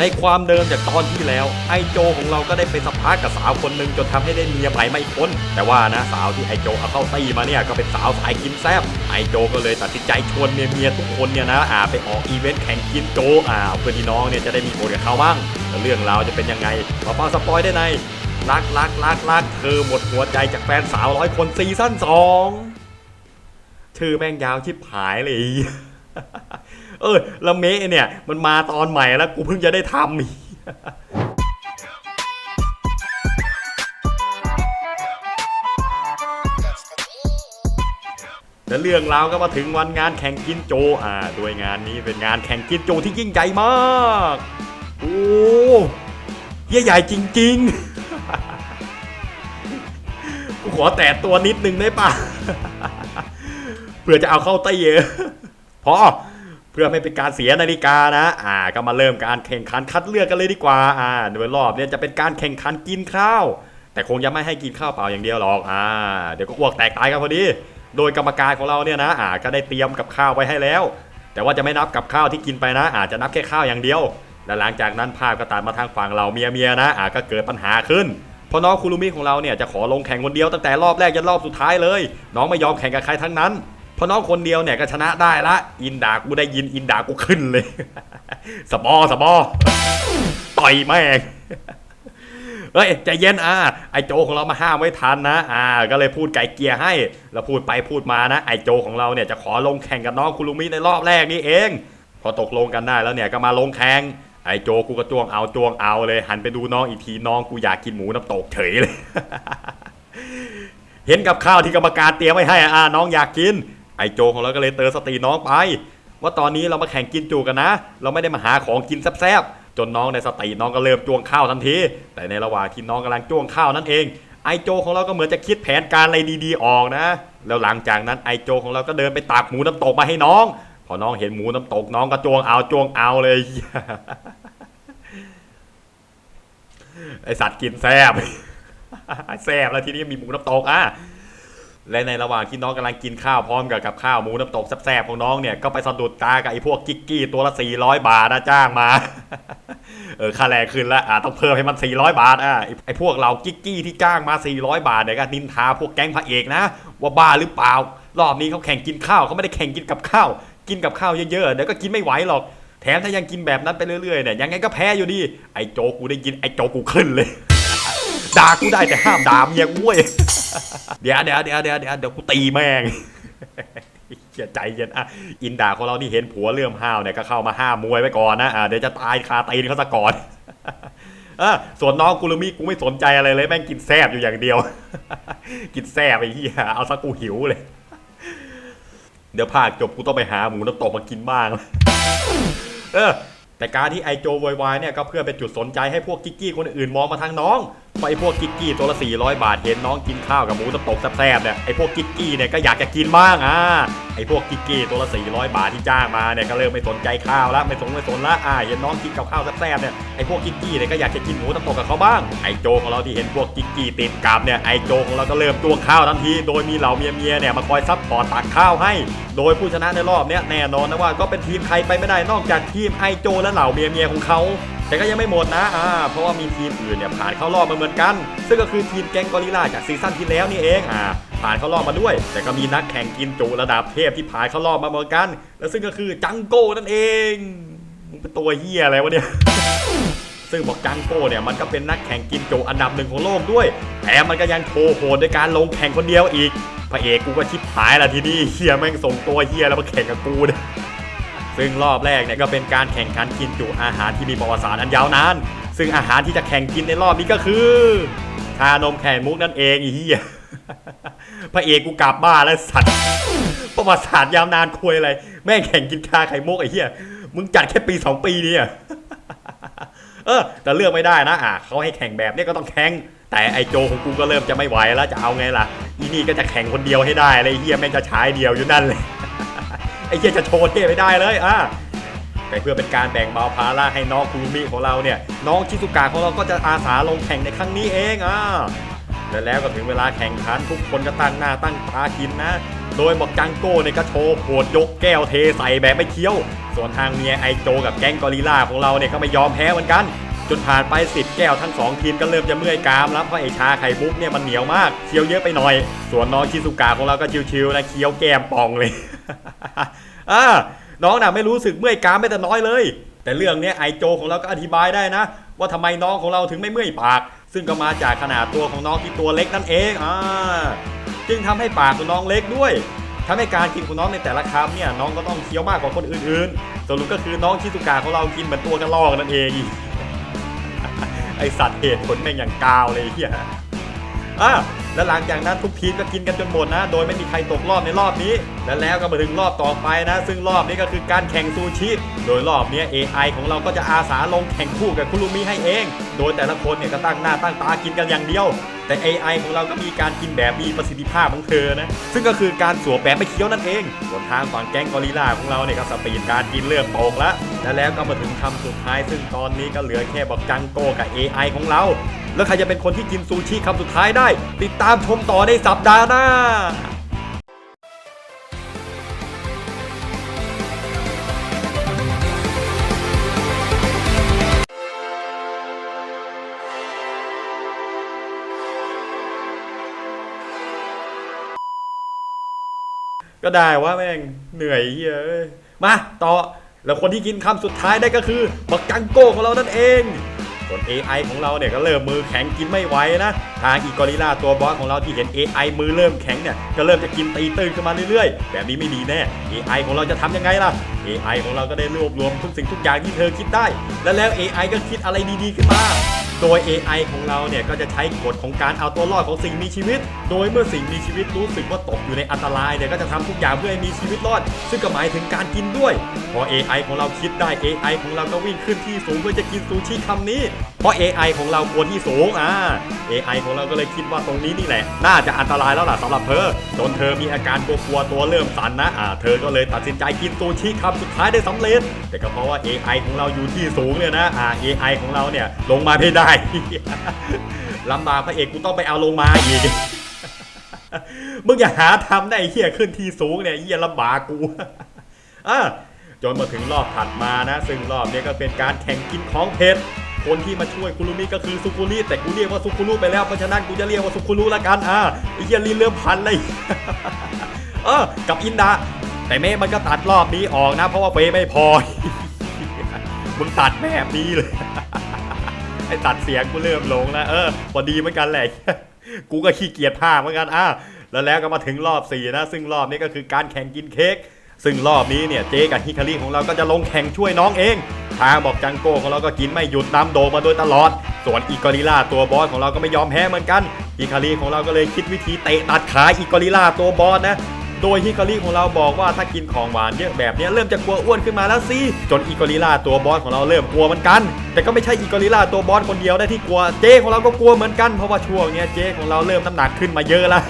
ในความเดิมจากตอนที่แล้วไอโจของเราก็ได้ไปสัปาร์กับสาวคนหนึ่งจนทำให้ได้เมียใหม่ไม่พ้นแต่ว่านะสาวที่ไอโจเอาเข้าตีมาเนี่ยก็เป็นสาวสายกินแซบไอโจก็เลยตัดสินใจชวนเมียเมียทุกคนเนี่ยนะอ่าไปออกอีเวนต์แข่งกินโจอ่าเพื่อที่น้องเนี่ยจะได้มีบทกับเขาบ้างแล้วเรื่องราวจะเป็นยังไงมาฟังสปอยได้ในรักรักรักรักเธอหมดหัวใจจากแฟนสาวร้อยคนซีซั่นสองชื่อแม่งยาวชิบหายเลย เออแล้วเมะเนี่ย มันมาตอนใหม่แล้วกูเพิ่งจะได้ทำอีกและเรื่องราวก็มาถึงวันงานแข่งกินโจ อ่า โดยงานนี้เป็นงานแข่งกินโจที่ยิ่งใหญ่มาก โอ้เยี่ยใหญ่จริงๆ กูขอแตะตัวนิดนึงได้ปะเพื่อจะเอาเข้าเตะพอ พื่อไม่เป็นการเสียนาฬิกานะ อ่า ก็มาเริ่มการแข่งขันคัดเลือกกันเลยดีกว่า อ่า โดยรอบเนี้จะเป็นการแข่งขันกินข้าว แต่คงจะไม่ให้กินข้าวเปล่าอย่างเดียวหรอก อ่า เดี๋ยวก็อ้วกแตกตายกันพอดี โดยกรรมการของเราเนี่ยนะ อ่า ก็ได้เตรียมกับข้าวไว้ให้แล้ว แต่ว่าจะไม่นับกับข้าวที่กินไปนะ อาจจะนับแค่ข้าวอย่างเดียว และหลังจากนั้นภาพก็ตัดมาทางฝั่งเราเมียเมียนะ อ่า ก็เกิดปัญหาขึ้น เพราะน้องคุรุมิของเราเนี่ยจะขอลงแข่งคนเดียวตั้งแต่รอบแรกจนรอบสุดท้ายเลย น้องไม่ยอมแข่งกับใครทั้งนั้น เพราะน้องคนเดียวเนี่ยก็ชนะได้ละ อินดากูได้ยินอินดากูขึ้นเลย สบอสบอต่อยแม่งเฮ้ยใจเย็นอะไอโจของเรามาห้ามไว้ทันนะ อ่า ก็เลยพูดไก่เกียร์ให้ แล้วพูดไปพูดมานะ ไอโจของเราเนี่ยจะขอลงแข่งกับน้องคุรุมิในรอบแรกนี่เอง พอตกลงกันได้แล้วเนี่ยก็มาลงแข่งไอโจกูก็จ้วงเอาจ้วงเอาเลย หันไปดูน้องอีกทีน้องกูอยากกินหมูน้ำตกเฉยเลย เห็นกับข้าวที่กรรมการเตรียมไว้ให้อ่าน้องอยากกิน ไอโจของเราก็เลยเตือนสติน้องไป ว่าตอนนี้เรามาแข่งกินจูกันนะ เราไม่ได้มาหาของกินแซ่บๆจนน้องในสติน้องก็เริ่มจ้วงข้าวทันที แต่ในระหว่างที่น้องกำลังจ้วงข้าวนั่นเองไอโจของเราก็เหมือนจะคิดแผนการอะไรดีๆออกนะ แล้วหลังจากนั้นไอโจของเราก็เดินไปตักหมูน้ำตกมาให้น้อง พอน้องเห็นหมูน้ำตกน้องก็จ้วงเอาจ้วงเอาเลยไอสัตว์กินแซ่บแซ่บแล้วทีนี้มีหมูน้ำตกอะ และในระหว่างที่น้องกำลังกินข้าวพร้อมกับกับข้าวหมูน้ำตกแซ่บๆของน้องเนี่ยก็ไปสะดุดตากับไอ้พวกกิ๊กกี้ตัวละ 400 บาทนะจ้างมา เออค่าแรงขึ้นแล้วอะต้องเพิ่มให้มัน 400 บาทอะไอ้ไอ้พวกเรากิ๊กกี้ที่จ้างมา 400 บาทเนี่ยก็นินทาพวกแก๊งพระเอกนะ ว่าบ้าหรือเปล่า รอบนี้เขาแข่งกินข้าวเขาไม่ได้แข่งกินกับข้าวกินกับข้าวเยอะๆเดี๋ยวก็กินไม่ไหวหรอก แถมถ้ายังกินแบบนั้นไปเรื่อยๆเนี่ยยังไงก็แพ้อยู่ดีไอ้โจกูได้ยินไอ้โจกูขึ้นเลย ด่ากูได้แต่ห้ามด่าเมียกูเว้ยเดี๋ยวเดี๋ยวเดี๋ยวเดี๋ยวเดี๋ยวเดี๋ยวกูตีแม่งอย่าใจเย็นอะอินดาของเราที่เห็นผัวเลื่อมห้าวเนี่ยก็เข้ามาห้ามมวยไว้ก่อนนะอะเดี๋ยวจะตายคาตีนเขาซะก่อนอะส่วนน้องกุลมิกูไม่สนใจอะไรเลยแม่งกินแซบอยู่อย่างเดียว กินแซบไอ้เหี้ยเอาซะกูหิวเลย เดี๋ยวภาคจบกูต้องไปหาหมูน้ำตกมากินบ้างเออแต่การที่ไอโจโวยวายเนี่ยก็เพื่อเป็นจุดสนใจให้พวกกิ๊กกี้คนอื่นมองมาทางน้อง เพราะไอพวกกิ๊กกี้ตัวละ400 บาทเห็นน้องกินข้าวกับหมูน้ำตกแซ่บๆเนี่ยไอพวกกิ๊กกี้เนี่ยก็อยากจะกินบ้างอะไอพวกกิ๊กกี้ตัวละ400 บาทที่จ้างมาเนี่ยก็เริ่มไม่สนใจข้าวละไม่สนไม่สนละอ่าเห็นน้องกินกับข้าวแซ่บๆเนี่ยไอพวกกิ๊กกี้เนี่ยก็อยากจะกินหมูน้ำตกกับเขาบ้างไอโจของเราที่เห็นพวกกิ๊กกี้ติดกับเนี่ยไอโจของเราก็เริ่มตวงข้าวทันทีโดยมีเหล่าเมียๆเนี่ยมาคอยซัพพอร์ตตักข้าวให้ โดยผู้ชนะในรอบเนี้ยแน่นอนนะว่าก็เป็นทีมใครไปไม่ได้นอกจากทีมไอโจและเหล่าเมียๆของเขา แต่ก็ยังไม่หมดนะอ่าเพราะว่ามีทีมอื่นเนี่ยผ่านเข้ารอบมาเหมือนกัน ซึ่งก็คือทีมแก๊งกอริลลาจากซีซั่นที่แล้วนี่เองอ่าผ่านเข้ารอบมาด้วย แต่ก็มีนักแข่งกินจุระดับเทพที่ผ่านเข้ารอบมาเหมือนกัน และซึ่งก็คือจังโก้นั่นเองมึงเป็นตัวเฮียอะไรวะเนี่ยซึ่งบอกจังโก้เนี่ยมันก็เป็นนักแข่งกินโจอันดับหนึ่งของโลกด้วยแถมมันก็ยังโชว์โหดในการลงแข่งคนเดียวอีก พระเอกกูก็ชิบหายละทีนี้เฮียแม่งส่งตัวเฮียแล้วมาแข่งกับกูเนี่ย ซึ่งรอบแรกเนี่ยก็เป็นการแข่งขันกินจุอาหารที่มีประวัติศาสตร์อันยาวนาน ซึ่งอาหารที่จะแข่งกินในรอบนี้ก็คือชานมไข่มุกนั่นเองไอีเหี้ยพระเอกกูกลับบ้านแล้วสัตว์ ประวัติศาสตร์ยาวนานคุยอะไร แม่งแข่งกินชาไข่มุกไอ้เหี้ยมึงจัดแค่ปีสองปีเนี่ยเออแต่เลือกไม่ได้นะอะเขาให้แข่งแบบนี้ก็ต้องแข่งแต่ไอโจของกูก็เริ่มจะไม่ไหวแล้วจะเอาไงล่ะอีนี่ก็จะแข่งคนเดียวให้ได้เลยไอ้เฮียแม่งจะฉายเดียวอยู่นั่นเลย ไอ้เฮียจะโชว์เท่ไม่ได้เลยอะแต่เพื่อเป็นการแบ่งเบาภาระให้น้องคูรุมิของเราเนี่ย น้องชิซุกะของเราก็จะอาสาลงแข่งในครั้งนี้เองอะและแล้วก็ถึงเวลาแข่งขันทุกคนก็ตั้งหน้าตั้งตากินนะ โดยบอกจังโก้เนี่ยก็โชว์โหดยกแก้วเทใส่แบบไม่เคี้ยว ส่วนทางเมียไอโจกับแก๊งกอริลลาของเราเนี่ยก็ไม่ยอมแพ้เหมือนกัน จนผ่านไปสิบแก้วทั้งสองทีมก็เริ่มจะเมื่อยกรามแล้วเพราะไอชาไข่มุกเนี่ยมันเหนียวมากเคี้ยวเยอะไปหน่อย ส่วนน้องชิซุกะของเราก็ชิวๆนะเคี้ยวแก้มป่องเลย อ่าน้องน่ะไม่รู้สึกเมื่อยกามไม่แต่น้อยเลย แต่เรื่องเนี้ยไอโจของเราก็อธิบายได้นะ ว่าทำไมน้องของเราถึงไม่เมื่อยปาก ซึ่งก็มาจากขนาดตัวของน้องที่ตัวเล็กนั่นเองอ่าจึงทำให้ปากของน้องเล็กด้วยทำให้การกินของน้องในแต่ละคำเนี่ยน้องก็ต้องเคี้ยวมากกว่าคนอื่นๆสรุปก็คือน้องชิซุกะของเรากินเหมือนตัวกระรอกนั่นเองไอสัตว์เหตุผลแม่งอย่างกาวเลยเฮียอะ แล้วหลังจากนั้นทุกทีมก็กินกันจนหมดนะ โดยไม่มีใครตกรอบในรอบนี้ และแล้วก็มาถึงรอบต่อไปนะ ซึ่งรอบนี้ก็คือการแข่งซูชิโดยรอบนี้ AI ของเราก็จะอาสาลงแข่งคู่กับคุรุมิให้เอง โดยแต่ละคนเนี่ยก็ตั้งหน้าตั้งตากินกันอย่างเดียว แต่ AI ของเราก็มีการกินแบบมีประสิทธิภาพของเธอนะ ซึ่งก็คือการสวมแบบไม่เคี้ยวนั่นเองส่วนทางฝั่งแก๊งกอริลลาของเราเนี่ยก็สปีดการกินเลือดโปกแล้วและแล้วก็มาถึงคำสุดท้าย ซึ่งตอนนี้ก็เหลือแค่บอกจังโกกับ AI ของเรา แล้วใครจะเป็นคนที่กินซูชิคำสุดท้ายได้ ติดตามชมต่อในสัปดาห์หน้าก็ได้ว่าแม่งเหนื่อยเยอ้ยมาต่อแล้วคนที่กินคำสุดท้ายได้ก็คือบักจังโก้ของเรานั่นเอง ส่วน AI ของเราเนี่ยก็เริ่มมือแข็งกินไม่ไหวนะ ทางอีกอริล่าตัวบอสของเราที่เห็น AI มือเริ่มแข็งเนี่ยก็เริ่มจะกินตีตื้นขึ้นมาเรื่อยๆ แบบนี้ไม่ดีแน่ AI ของเราจะทำยังไงล่ะ AI ของเราก็ได้รวบรวมทุกสิ่งทุกอย่างที่เธอคิดได้ และแล้ว AI ก็คิดอะไรดีๆขึ้นมา โดย AI ของเราเนี่ยก็จะใช้กฎของการเอาตัวรอดของสิ่งมีชีวิต โดยเมื่อสิ่งมีชีวิตรู้สึกว่าตกอยู่ในอันตรายเนี่ยก็จะทำทุกอย่างเพื่อให้มีชีวิตรอด ซึ่งก็หมายถึงการกินด้วย พอ AI ของเราคิดได้ AI ของเราก็วิ่งขึ้นที่สูงเพื่อจะกินซูชิคำนี้ เพราะ AI ของเรากลัวที่สูงอ่า AI ของเราก็เลยคิดว่าตรงนี้นี่แหละ น่าจะอันตรายแล้วล่ะสำหรับเธอจนเธอมีอาการกลัวๆตัวเริ่มสั่นนะอ่าเธอก็เลยตัดสินใจกินซูชิคำสุดท้ายได้สำเร็จ แต่ก็เพราะว่า AI ของเราอยู่ที่สูงเนี่ยนะอ่า AI ของเราเนี่ยลงมาไม่ได้ลำบากพระเอกกูต้องไปเอาลงมาอีกมึงอย่าหาทำได้เหี้ยขึ้นที่สูงเนี่ยอ้เหี้ยลำบากกูอะจนมาถึงรอบถัดมานะ ซึ่งรอบนี้ก็เป็นการแข่งกินของเผ็ดคนที่มาช่วยคุรุมิก็คือซุกุริแต่กูเรียกว่าซุกุรุไปแล้วเพราะฉะนั้นกูจะเรียกว่าซุกุรุละกันอะไอ้เหี้ยลีเริ่มพันเลยเออกับอินดา แต่เมฆมันก็ตัดรอบนี้ออกนะ เพราะว่าเฟไม่พอมึงตัดแบบนี้เลย ไอ้ตัดเสียงกูเริ่มลงแล้ว เออพอดีเหมือนกันแหละ กูก็ขี้เกียจภาคเหมือนกันอะแล้วแล้วก็มาถึงรอบ4นะ ซึ่งรอบนี้ก็คือการแข่งกินเค้ก ซึ่งรอบนี้เนี่ยเจกับฮิคาริของเราก็จะลงแข่งช่วยน้องเอง ทางบอกจังโก้ของเราก็กินไม่หยุดน้ำโดมาโดยตลอด ส่วนอีกอริลลาตัวบอสของเราก็ไม่ยอมแพ้เหมือนกัน ฮิคาริของเราก็เลยคิดวิธีเตะตัดขาอีกอริลลาตัวบอสนะ โดยฮิคาริของเราบอกว่าถ้ากินของหวานเยอะแบบนี้เริ่มจะกลัวอ้วนขึ้นมาแล้วสิจนอีกอริลลาตัวบอสของเราเริ่มกลัวเหมือนกัน แต่ก็ไม่ใช่อีกอริลลาตัวบอสคนเดียวได้ที่กลัวเจของเราก็กลัวเหมือนกันเพราะว่าช่วงนี้เจของเราเริ่มน้ำหนักขึ้นมาเยอะแล้ว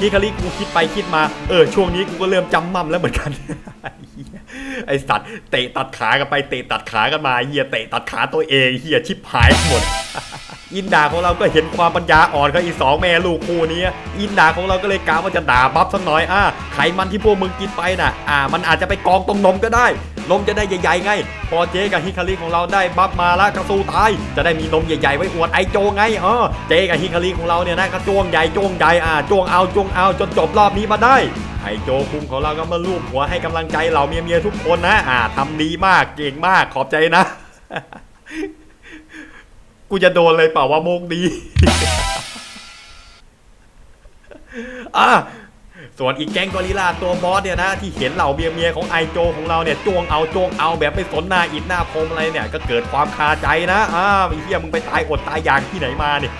ฮิคาริกูคิดไปคิดมาเออช่วงนี้กูก็เริ่มจำมั่มแล้วเหมือนกันไอสัตว์เตะตัดขากันไปเตะตัดขากันมาเฮียเตะตัดขาตัวเองเฮียชิบหายหมด อินดาของเราก็เห็นความปัญญาอ่อนของอีสองแม่ลูกคู่นี้ อินดาของเราก็เลยกาว่าจะด่าบัฟสักหน่อยอะไขมันที่พวกมึงกินไปน่ะ อ่า มันอาจจะไปกองตรงนมก็ได้นมจะได้ใหญ่ๆไง พอเจ๊กับฮิคาริของเราได้บัฟมาแล้วกระสู้ตาย จะได้มีนมใหญ่ๆไว้อวดไอโจไงเออเจ๊กับฮิคาริของเราเนี่ยนะก็จ้วงใหญ่จวงใหญ่อ่าจวงเอาจวงเอาจนจบรอบนี้มาได้ไอโจคุงของเราก็มาลูบหัวให้กำลังใจเหล่าเมียๆทุกคนนะอ่าทำดีมากเก่งมากขอบใจนะ กูจะโดนเลยเปล่าว่าโมกดี อะส่วนอีกแก๊งกอริลลาตัวบอสเนี่ยนะ ที่เห็นเหล่าเมียเมียของไอโจของเราเนี่ยจ้วงเอาจ้วงเอาแบบไม่สนหน้าอิดหน้าพรมอะไรเนี่ย ก็เกิดความคาใจนะอ้าวไอ้เหี้ยมึงไปตายอดตายอยากที่ไหนมาเนี่ย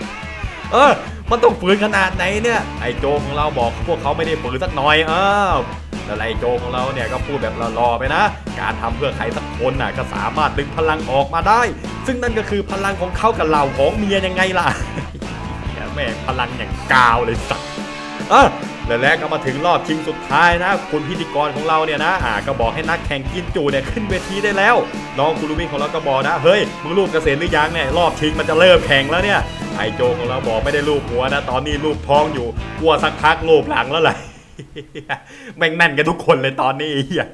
เออ มันต้องฝืนขนาดไหนเนี่ย ไอโจของเราบอกพวกเขาไม่ได้ฝืนสักหน่อยอ้าว แล้วไอโจของเราเนี่ยก็พูดแบบหล่อๆไปนะ การทำเพื่อใครสักคนน่ะก็สามารถดึงพลังออกมาได้ ซึ่งนั่นก็คือพลังของเขากับเหล่าของเมียยังไงล่ะแม่พลังอย่างกาวเลยสัตว์อะแล้วแล้วก็มาถึงรอบชิงสุดท้ายนะ คุณพิธีกรของเราเนี่ยนะอ่าก็บอกให้นักแข่งกินจูเนี่ยขึ้นเวทีได้แล้ว น้องคุรุมิของเราก็บอกนะ เฮ้ย มึงรูปเกษตรหรือยังเนี่ยรอบชิงมันจะเริ่มแข่งแล้วเนี่ย ไอโจของเราบอกไม่ได้รูปหัวนะ ตอนนี้รูปท้องอยู่กลัวสักพักรูปหลังแล้วแหละ แม่งแน่นกันทุกคนเลยตอนนี้เหี้ย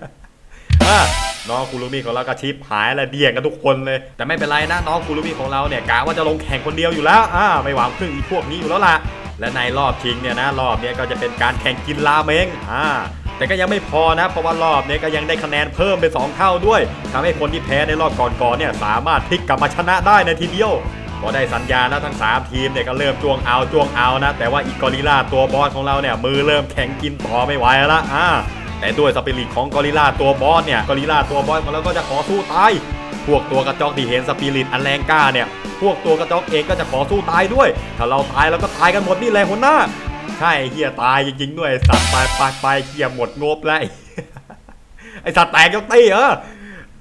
น้องคูรุมิของเราก็ชิปหายและเดี่ยงกันทุกคนเลย แต่ไม่เป็นไรนะน้องคูรุมิของเราเนี่ยกะว่าจะลงแข่งคนเดียวอยู่แล้วอ่าไม่หวังพึ่งอีพวกนี้อยู่แล้วล่ะและในรอบชิงเนี่ยนะรอบเนี้ยก็จะเป็นการแข่งกินราเมงอ่าแต่ก็ยังไม่พอนะ เพราะว่ารอบเนี้ยก็ยังได้คะแนนเพิ่มเป็น 2 เท่าด้วยทำให้คนที่แพ้ในรอบก่อนๆเนี่ยสามารถพลิกกลับมาชนะได้ในทีเดียว พอได้สัญญาณแล้วทั้ง 3 ทีมเนี่ยก็เริ่มจ้วงเอาจ้วงเอานะ แต่ว่าอีกอริล่าตัวบอสของเราเนี่ยมือเริ่มแข็งกินต่อไม่ไหวแล้วละอ่าแต่ด้วยสปิริตของกอริล่าตัวบอสเนี่ยกอริล่าตัวบอสของเราก็จะขอสู้ตายพวกตัวกระจอกที่เห็นสปิริตอันแรงกล้าเนี่ยพวกตัวกระจอกเองก็จะขอสู้ตายด้วย ถ้าเราตายเราก็ตายกันหมดนี่แหละหัวหน้า ใช่เฮียตายจริงๆด้วยสัตว์ไปไปไปเฮียหมดงบแล้วไอสัตว์แตกยกตีเออ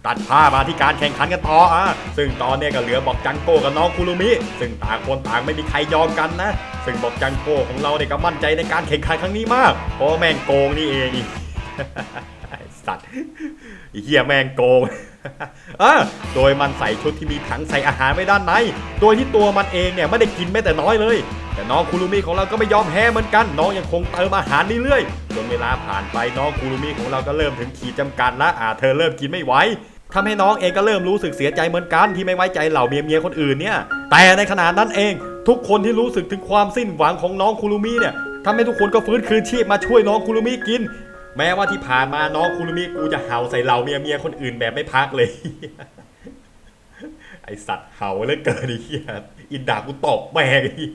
ตัดผ้ามาที่การแข่งขันกันต่ออะซึ่งตอนนี้ก็เหลือบอกจังโก้กับน้องคุรุมิ ซึ่งต่างคนต่างไม่มีใครยอมกันนะ ซึ่งบอกจังโก้ของเราเนี่ยก็มั่นใจในการแข่งขันครั้งนี้มาก เพราะแม่งโกงนี่เองสัตว์เหี้ยแม่งโกง โดยมันใส่ชุดที่มีถังใส่อาหารไว้ด้านใน โดยที่ตัวมันเองเนี่ยไม่ได้กินแม้แต่น้อยเลย แต่น้องคูรุมิของเราก็ไม่ยอมแพ้เหมือนกัน น้องยังคงเติมอาหารเรื่อยๆ จนเวลาผ่านไปน้องคูรุมิของเราก็เริ่มถึงขีดจำกัดและอาเธอเริ่มกินไม่ไหวทำให้น้องเองก็เริ่มรู้สึกเสียใจเหมือนกันที่ไม่ไว้ใจเหล่าเมียเมียคนอื่นเนี่ย แต่ในขณะนั้นเอง ทุกคนที่รู้สึกถึงความสิ้นหวังของน้องคูรุมิเนี่ยทำให้ทุกคนก็ฟื้นคืนชีพมาช่วยน้องคูรุมิกิน แม้ว่าที่ผ่านมาน้องคุรุมิกูจะเห่าใส่เหล่าเมียเมียคนอื่นแบบไม่พักเลย ไอสัตว์เห่าเหลือเกินไอ้เหี้ย อินดากูตอบแม่งไอ้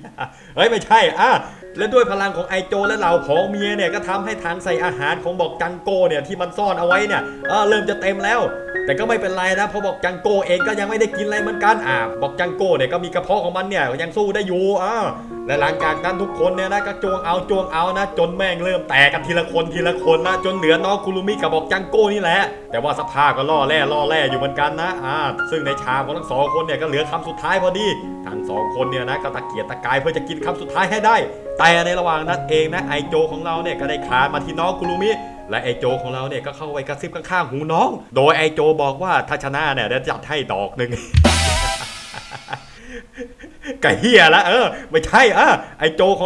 เฮ้ยไม่ใช่อะและด้วยพลังของไอโจและเหล่าของเมียเนี่ยก็ทำให้ทางใส่อาหารของบอกจังโกเนี่ยที่มันซ่อนเอาไว้เนี่ยเออเริ่มจะเต็มแล้ว แต่ก็ไม่เป็นไรนะเพราะบอกจังโกเองก็ยังไม่ได้กินอะไรเหมือนกันอะบอกจังโกเนี่ยก็มีกระเพาะของมันเนี่ยยังสู้ได้อยู่อะและหลังจากนั้นทุกคนเนี่ยนะก็จวงเอาจวงเอานะ จนแม่งเริ่มแตกกันทีละคนทีละคนนะจนเหลือน้องคุรุมิกับบอกจังโก้นี่แหละ แต่ว่าสภาพก็ล่อแร่ล่อแร่อยู่เหมือนกันนะอ่าซึ่งในชามของทั้งสองคนเนี่ยก็เหลือคำสุดท้ายพอดีทั้งสองคนเนี่ยนะก็ตะเกียกตะกายเพื่อจะกินคำสุดท้ายให้ได้ แต่ในระหว่างนั้นเองนะไอโจของเราเนี่ยก็ได้คลานมาที่น้องคุรุมิและไอโจของเราเนี่ยก็เข้าไปกระซิบข้างๆหูน้อง โดยไอโจบอกว่าถ้าชนะเนี่ยจะจัดให้ดอกหนึ่งไก่เฮียละเออ ไม่ใช่อะไอโจของ